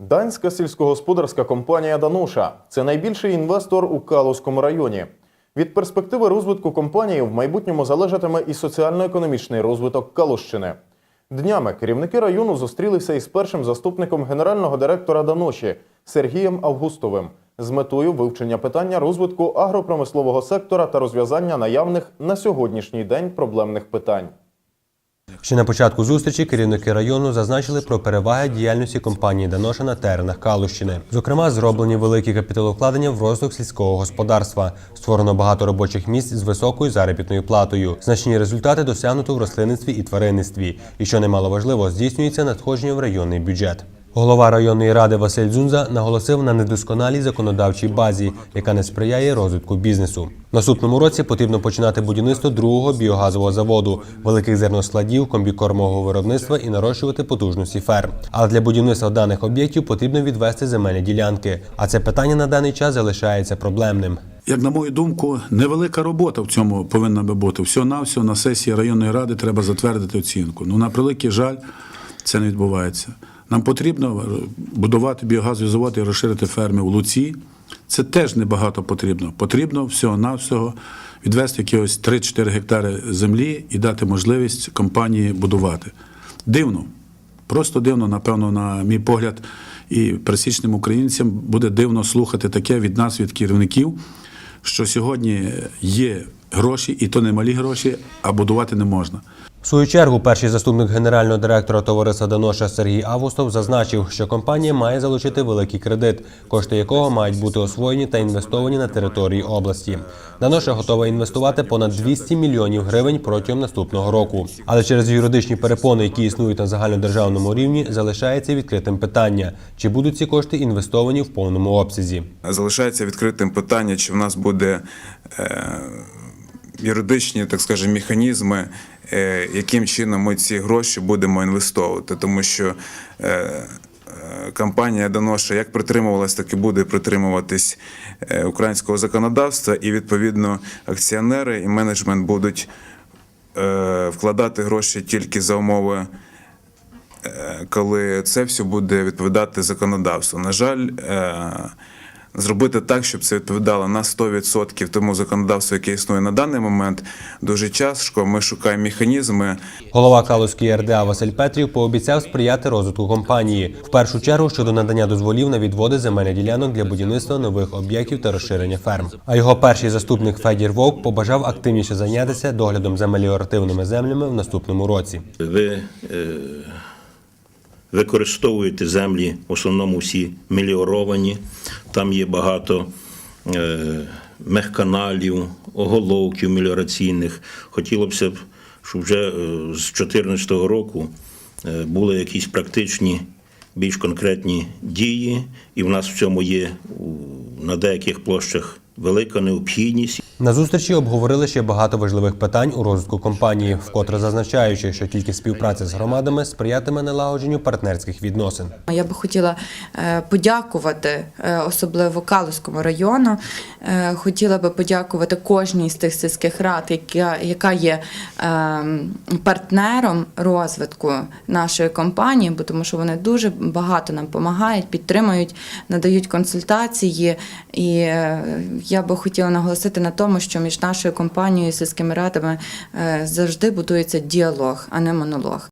Данська сільськогосподарська компанія Дануша це найбільший інвестор у Калузькому районі. Від перспективи розвитку компанії в майбутньому залежатиме і соціально-економічний розвиток Калущини. Днями керівники району зустрілися із першим заступником генерального директора Даноші Сергієм Августовим з метою вивчення питання розвитку агропромислового сектора та розв'язання наявних на сьогоднішній день проблемних питань. Ще на початку зустрічі керівники району зазначили про переваги діяльності компанії Даноша на теренах Калущини. Зокрема, зроблені великі капіталовкладення в розвиток сільського господарства. Створено багато робочих місць з високою заробітною платою. Значні результати досягнуто в рослинництві і тваринництві. І що немало важливо, здійснюється надходження в районний бюджет. Голова районної ради Василь Дзунза наголосив на недосконалій законодавчій базі, яка не сприяє розвитку бізнесу. Наступному році потрібно починати будівництво другого біогазового заводу, великих зерноскладів, комбікормового виробництва і нарощувати потужності ферм. Але для будівництва даних об'єктів потрібно відвести земельні ділянки. А це питання на даний час залишається проблемним. Як на мою думку, невелика робота в цьому повинна би бути. Всього навсього на сесії районної ради треба затвердити оцінку. Ну на превеликий жаль, це не відбувається. Нам потрібно будувати біогазові заводи розширити ферми в Луці. Це теж небагато потрібно. Потрібно всього-навсього відвести якихось 3-4 гектари землі і дати можливість компанії будувати. Дивно, просто дивно, напевно, на мій погляд, і пересічним українцям буде дивно слухати таке від нас, від керівників, що сьогодні є гроші, і то не малі гроші, а будувати не можна. В свою чергу, перший заступник генерального директора товариства Даноша Сергій Августов зазначив, що компанія має залучити великий кредит, кошти якого мають бути освоєні та інвестовані на території області. Даноша готова інвестувати понад 200 мільйонів гривень протягом наступного року. Але через юридичні перепони, які існують на загальнодержавному рівні, залишається відкритим питання: чи будуть ці кошти інвестовані в повному обсязі. Залишається відкритим питання, чи в нас буде е, юридичні, так скажемо, механізми, е, яким чином ми ці гроші будемо інвестовувати, тому що. Е, е, Компанія Доноша як притримувалась, так і буде притримуватись українського законодавства, і відповідно акціонери і менеджмент будуть вкладати гроші тільки за умови коли це все буде відповідати законодавству. На жаль, зробити так, щоб це відповідало на 100% тому законодавству, яке існує на даний момент, дуже тяжко. Ми шукаємо механізми. Голова Калузької РДА Василь Петрів пообіцяв сприяти розвитку компанії в першу чергу щодо надання дозволів на відводи земельних ділянок для будівництва нових об'єктів та розширення ферм. А його перший заступник Федір Вовк побажав активніше зайнятися доглядом за меліоративними землями в наступному році. ви е, використовуєте землі, в основному всі меліоровані. Там є багато е, мехканалів, оголовків меліораційних. Хотілося б, щоб вже е, з 2014 року е, були якісь практичні, більш конкретні дії, і в нас в цьому є на деяких площах велика необхідність. На зустрічі обговорили ще багато важливих питань у розвитку компанії, вкотре зазначаючи, що тільки співпраця з громадами сприятиме налагодженню партнерських відносин. Я би хотіла е, подякувати е, особливо Калузькому району. Е, Хотіла би подякувати кожній з тих сільських рад, яка, яка є е, партнером розвитку нашої компанії, бо тому що вони дуже багато нам допомагають, підтримують, надають консультації. І я би хотіла наголосити на тому, що між нашою компанією і сільськими радами е, завжди будується діалог, а не монолог.